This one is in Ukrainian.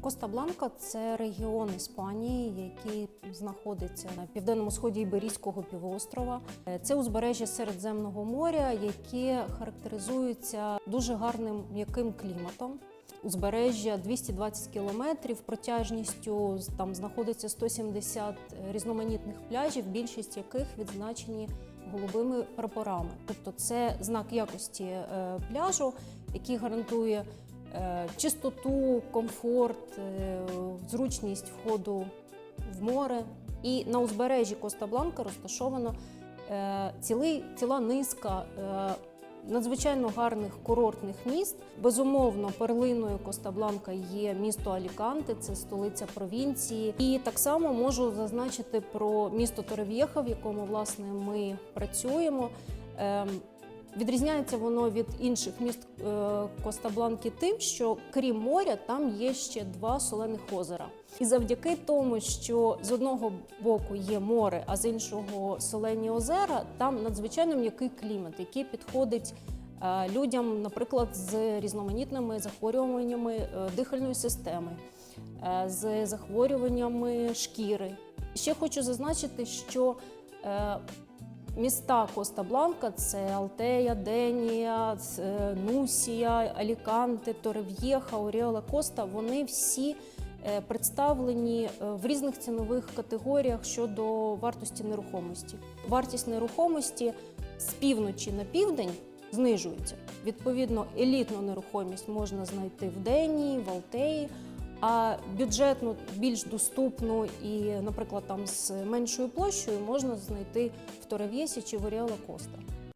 Коста-Бланка це регіон Іспанії, який знаходиться на південному сході Іберійського півострова. Е, Це узбережжя Середземного моря, яке характеризується дуже гарним м'яким кліматом. Узбережжя 220 кілометрів, протяжністю там знаходиться 170 різноманітних пляжів, більшість яких відзначені голубими прапорами. Тобто це знак якості е, пляжу, який гарантує чистоту, комфорт, е, зручність входу в море. І на узбережжі Коста-Бланка розташовано е, цілий, ціла низка е, надзвичайно гарних курортних міст. Безумовно, перлиною Коста-Бланка є місто Аліканте, це столиця провінції. І так само можу зазначити про місто Торев'єха, в якому власне ми працюємо. Відрізняється воно від інших міст е, Коста-Бланки тим, що крім моря, там є ще два солених озера. І завдяки тому, що з одного боку є море, а з іншого солені озера, там надзвичайно м'який клімат, який підходить е, людям, наприклад, з різноманітними захворюваннями е, дихальної системи, з захворюваннями шкіри. Ще хочу зазначити, що е, Міста Коста-Бланка це Алтея, Денія, Нусія, Аліканте, Торев'єха, Оріола Коста. Вони всі е, представлені е, в різних цінових категоріях щодо вартості нерухомості. Вартість нерухомості з півночі на південь знижується. Відповідно, елітну нерухомість можна знайти в Денії, в Алтеї. А бюджетну, більш доступну і, наприклад, там з меншою площею можна знайти в Торев'єсі чи в Оріала Коста.